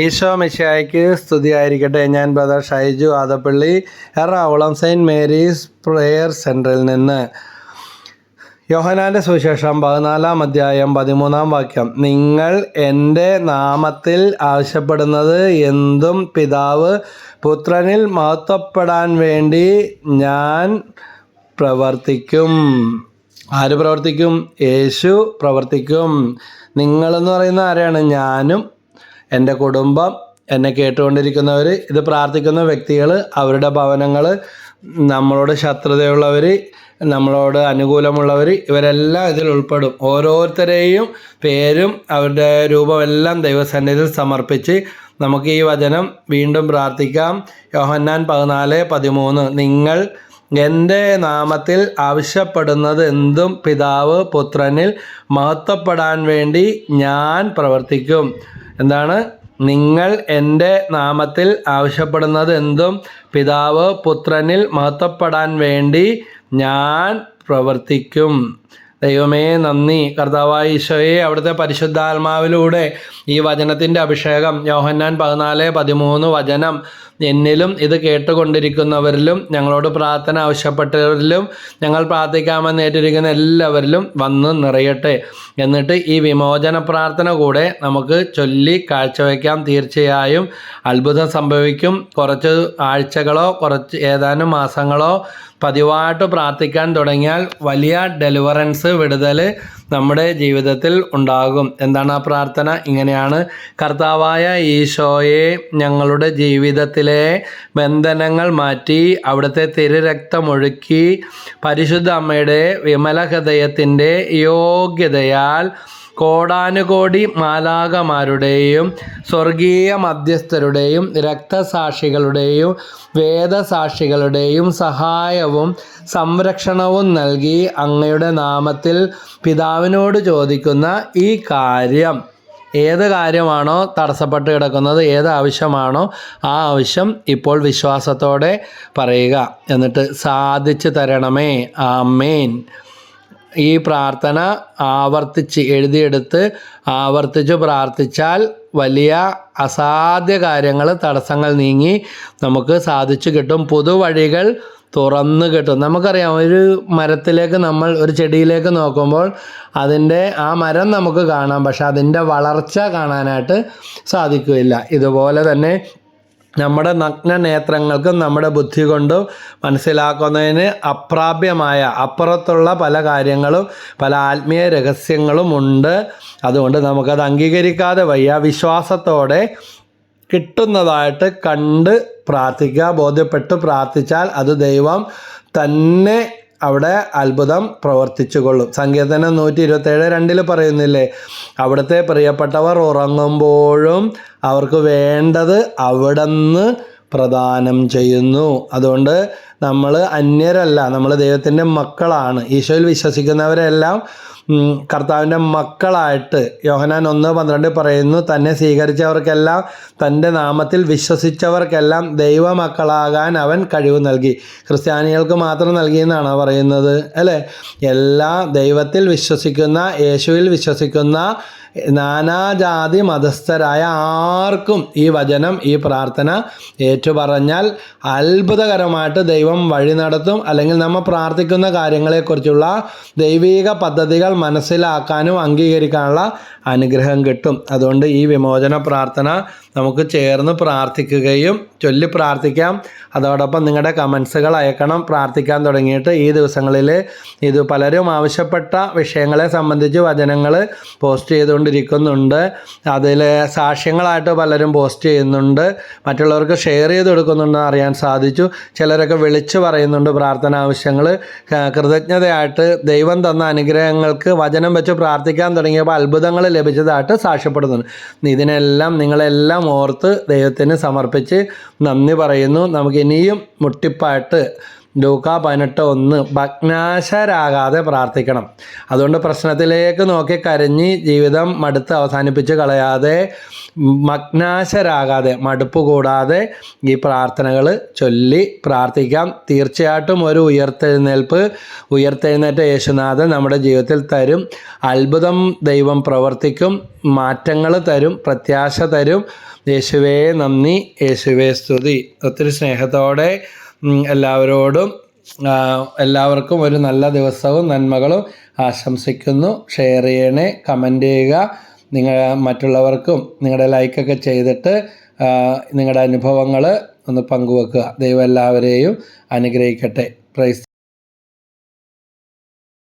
ഈശോ മിശിഹായ്ക്ക് സ്തുതിയായിരിക്കട്ടെ. ഞാൻ brother Shaiju Adappally Ernakulam saint Mary's prayer സെന്ററിൽ നിന്ന്. യോഹനാന്റെ സുവിശേഷം പതിനാലാം അധ്യായം പതിമൂന്നാം വാക്യം. നിങ്ങൾ എന്റെ നാമത്തിൽ ആവശ്യപ്പെടുന്നത് എന്തും പിതാവ് പുത്രനിൽ മഹത്വപ്പെടാൻ വേണ്ടി ഞാൻ പ്രവർത്തിക്കും. ആര് പ്രവർത്തിക്കും? യേശു പ്രവർത്തിക്കും. നിങ്ങളെന്ന് പറയുന്ന ആരാണ്? ഞാനും എന്റെ കുടുംബം എന്നെ കേട്ടുകൊണ്ടിരിക്കുന്നവർ ഇത് പ്രാർത്ഥിക്കുന്ന വ്യക്തികൾ അവരുടെ ഭവനങ്ങൾ നമ്മളോട് ശത്രുതയുള്ളവർ നമ്മളോട് അനുകൂലമുള്ളവർ ഇവരെല്ലാം ഇതിൽ ഉൾപ്പെടും. ഓരോരുത്തരെയും പേരും അവരുടെ രൂപമെല്ലാം ദൈവസന്നിധിയിൽ സമർപ്പിച്ച് നമുക്ക് ഈ വചനം വീണ്ടും പ്രാർത്ഥിക്കാം. യോഹന്നാൻ പതിനാല് പതിമൂന്ന്. നിങ്ങൾ എന്റെ നാമത്തിൽ ആവശ്യപ്പെടുന്നത് എന്തും പിതാവ് പുത്രനിൽ മഹത്വപ്പെടാൻ വേണ്ടി ഞാൻ പ്രവർത്തിക്കും. എന്താണ്? നിങ്ങൾ എന്റെ നാമത്തിൽ ആവശ്യപ്പെടുന്നത് എന്തും പിതാവ് പുത്രനിൽ മഹത്വപ്പെടാൻ വേണ്ടി ഞാൻ പ്രവർത്തിക്കും. ദൈവമേ നന്ദി. കർത്താവായ ഈശോയെ അവിടുത്തെ പരിശുദ്ധാത്മാവിലൂടെ ഈ വചനത്തിന്റെ അഭിഷേകം യോഹന്നാൻ പതിനാല് പതിമൂന്ന് വചനം എന്നിലും ഇത് കേട്ടുകൊണ്ടിരിക്കുന്നവരിലും ഞങ്ങളോട് പ്രാർത്ഥന ആവശ്യപ്പെട്ടവരിലും ഞങ്ങൾ പ്രാർത്ഥിക്കാമെന്ന് ഏറ്റിരിക്കുന്ന എല്ലാവരിലും വന്ന് നിറയട്ടെ. എന്നിട്ട് ഈ വിമോചന പ്രാർത്ഥന കൂടെ നമുക്ക് ചൊല്ലി കാഴ്ചവെക്കാം. തീർച്ചയായും അത്ഭുതം സംഭവിക്കും. കുറച്ച് ആഴ്ചകളോ കുറച്ച് ഏതാനും മാസങ്ങളോ പതിവായിട്ട് പ്രാർത്ഥിക്കാൻ തുടങ്ങിയാൽ വലിയ ഡെലിവറൻസ് വിടുതൽ നമ്മുടെ ജീവിതത്തിൽ ഉണ്ടാകും. എന്താണ് ആ പ്രാർത്ഥന? ഇങ്ങനെയാണ്. കർത്താവായ ഈശോയെ ഞങ്ങളുടെ ജീവിതത്തിലെ ബന്ധനങ്ങൾ മാറ്റി അവിടുത്തെ തിരുരക്തമൊഴുക്കി പരിശുദ്ധ അമ്മയുടെ വിമല ഹൃദയത്തിന്റെ യോഗ്യതയാൽ കോടാനുകോടി മാലാകമാരുടെയും സ്വർഗീയ മധ്യസ്ഥരുടെയും രക്തസാക്ഷികളുടെയും വേദസാക്ഷികളുടെയും സഹായവും സംരക്ഷണവും നൽകി അങ്ങയുടെ നാമത്തിൽ പിതാവിനോട് ചോദിക്കുന്ന ഈ കാര്യം. ഏത് കാര്യമാണോ തടസ്സപ്പെട്ട് കിടക്കുന്നത് ഏത് ആവശ്യമാണോ ആ ആവശ്യം ഇപ്പോൾ വിശ്വാസത്തോടെ പറയുക. എന്നിട്ട് സാധിച്ചു തരണമേ. ആമേൻ. ഈ പ്രാർത്ഥന ആവർത്തിച്ച് എഴുതിയെടുത്ത് ആവർത്തിച്ച് പ്രാർത്ഥിച്ചാൽ വലിയ അസാധ്യ കാര്യങ്ങൾ തടസ്സങ്ങൾ നീങ്ങി നമുക്ക് സാധിച്ചു കിട്ടും. പുതുവഴികൾ തുറന്നു കിട്ടും. നമുക്കറിയാം ഒരു മരത്തിലേക്ക് നമ്മൾ ഒരു ചെടിയിലേക്ക് നോക്കുമ്പോൾ അതിന്റെ ആ മരം നമുക്ക് കാണാം പക്ഷെ അതിന്റെ വളർച്ച കാണാനായിട്ട് സാധിക്കുകയില്ല. ഇതുപോലെ തന്നെ നമ്മുടെ നഗ്ന നേത്രങ്ങൾക്കും നമ്മുടെ ബുദ്ധി കൊണ്ടും മനസ്സിലാക്കുന്നതിന് അപ്രാപ്യമായ അപ്പുറത്തുള്ള പല കാര്യങ്ങളും പല ആത്മീയ രഹസ്യങ്ങളും ഉണ്ട്. അതുകൊണ്ട് നമുക്കത് അംഗീകരിക്കാതെ വയ്യ. വിശ്വാസത്തോടെ കിട്ടുന്നതായിട്ട് കണ്ട് പ്രാർത്ഥിക്കുക ബോധ്യപ്പെട്ട് പ്രാർത്ഥിച്ചാൽ അത് ദൈവം തന്നെ അവിടെ അത്ഭുതം പ്രവർത്തിച്ചു കൊള്ളും സങ്കീർത്തനം നൂറ്റി ഇരുപത്തേഴ് രണ്ടിൽ പറയുന്നില്ലേ അവിടുത്തെ പ്രിയപ്പെട്ടവർ ഉറങ്ങുമ്പോഴും അവർക്ക് വേണ്ടത് അവിടുന്ന് പ്രദാനം ചെയ്യുന്നു. അതുകൊണ്ട് നമ്മൾ അന്യരല്ല നമ്മൾ ദൈവത്തിന്റെ മക്കളാണ്. ഈശോയിൽ വിശ്വസിക്കുന്നവരെല്ലാം കർത്താവിന്റെ മക്കളായിട്ട് യോഹനാൻ ഒന്ന് പന്ത്രണ്ട് പറയുന്നു തന്നെ സ്വീകരിച്ചവർക്കെല്ലാം തന്റെ നാമത്തിൽ വിശ്വസിച്ചവർക്കെല്ലാം ദൈവമക്കളാകാൻ അവൻ കഴിവ് നൽകി. ക്രിസ്ത്യാനികൾക്ക് മാത്രം നൽകിയെന്നാണ് പറയുന്നത്? അല്ലേ? എല്ലാ ദൈവത്തിൽ വിശ്വസിക്കുന്ന യേശുവിൽ വിശ്വസിക്കുന്ന നാനാജാതി മതസ്ഥരായ ആർക്കും ഈ വചനം ഈ പ്രാർത്ഥന ഏറ്റുപറഞ്ഞാൽ അത്ഭുതകരമായിട്ട് ദൈവം വഴി നടത്തും. അല്ലെങ്കിൽ നമ്മൾ പ്രാർത്ഥിക്കുന്ന കാര്യങ്ങളെക്കുറിച്ചുള്ള ദൈവീക പദ്ധതികൾ മനസ്സിലാക്കാനും അംഗീകരിക്കാനുള്ള അനുഗ്രഹം കിട്ടും. അതുകൊണ്ട് ഈ വിമോചന പ്രാർത്ഥന നമുക്ക് ചേർന്ന് പ്രാർത്ഥിക്കുകയും ചൊല്ലി പ്രാർത്ഥിക്കാം. അതോടൊപ്പം നിങ്ങളുടെ കമൻസുകൾ അയക്കണം. പ്രാർത്ഥിക്കാൻ തുടങ്ങിയിട്ട് ഈ ദിവസങ്ങളിൽ ഇത് പലരും ആവശ്യപ്പെട്ട വിഷയങ്ങളെ സംബന്ധിച്ച് വചനങ്ങൾ പോസ്റ്റ് ചെയ്തുകൊണ്ടിരിക്കുന്നുണ്ട്. അതിൽ സാക്ഷ്യങ്ങളായിട്ട് പലരും പോസ്റ്റ് ചെയ്യുന്നുണ്ട്. മറ്റുള്ളവർക്ക് ഷെയർ ചെയ്ത് കൊടുക്കുന്നുണ്ടെന്ന് അറിയാൻ സാധിച്ചു. ചിലരൊക്കെ വിളിച്ചു പറയുന്നുണ്ട് പ്രാർത്ഥന ആവശ്യങ്ങൾ. കൃതജ്ഞതയായിട്ട് ദൈവം തന്ന അനുഗ്രഹങ്ങൾക്ക് വചനം വെച്ച് പ്രാർത്ഥിക്കാൻ തുടങ്ങിയപ്പോൾ അത്ഭുതങ്ങൾ ലഭിച്ചതായിട്ട് സാക്ഷ്യപ്പെടുന്നുണ്ട്. ഇതിനെല്ലാം നിങ്ങളെല്ലാം ഓർത്ത് ദൈവത്തിന് സമർപ്പിച്ച് നന്ദി പറയുന്നു. നമുക്ക് ഇനിയും മുട്ടിപ്പായിട്ട് ലൂക്ക പതിനെട്ട് ഒന്ന് ഭഗ്നാശരാകാതെ പ്രാർത്ഥിക്കണം. അതുകൊണ്ട് പ്രശ്നത്തിലേക്ക് നോക്കി കരഞ്ഞ് ജീവിതം മടുത്ത് അവസാനിപ്പിച്ച് കളയാതെ മഗ്നാശരാകാതെ മടുപ്പ് കൂടാതെ ഈ പ്രാർത്ഥനകൾ ചൊല്ലി പ്രാർത്ഥിക്കാം. തീർച്ചയായിട്ടും ഒരു ഉയർത്തെഴുന്നേൽപ്പ് ഉയർത്തെഴുന്നേറ്റ യേശുനാഥൻ നമ്മുടെ ജീവിതത്തിൽ തരും. അത്ഭുതം ദൈവം പ്രവർത്തിക്കും മാറ്റങ്ങൾ തരും പ്രത്യാശ തരും. യേശുവേ നന്ദി. യേശുവേ സ്തുതി. ഒത്തിരി സ്നേഹത്തോടെ എല്ലാവരോടും എല്ലാവർക്കും ഒരു നല്ല ദിവസവും നന്മകളും ആശംസിക്കുന്നു. ഷെയർ ചെയ്യണേ കമന്റ് ചെയ്യുക. നിങ്ങൾ മറ്റുള്ളവർക്കും നിങ്ങളുടെ ലൈക്കൊക്കെ ചെയ്തിട്ട് നിങ്ങളുടെ അനുഭവങ്ങൾ ഒന്ന് പങ്കുവെക്കുക. ദൈവം എല്ലാവരെയും അനുഗ്രഹിക്കട്ടെ. പ്രൈസ്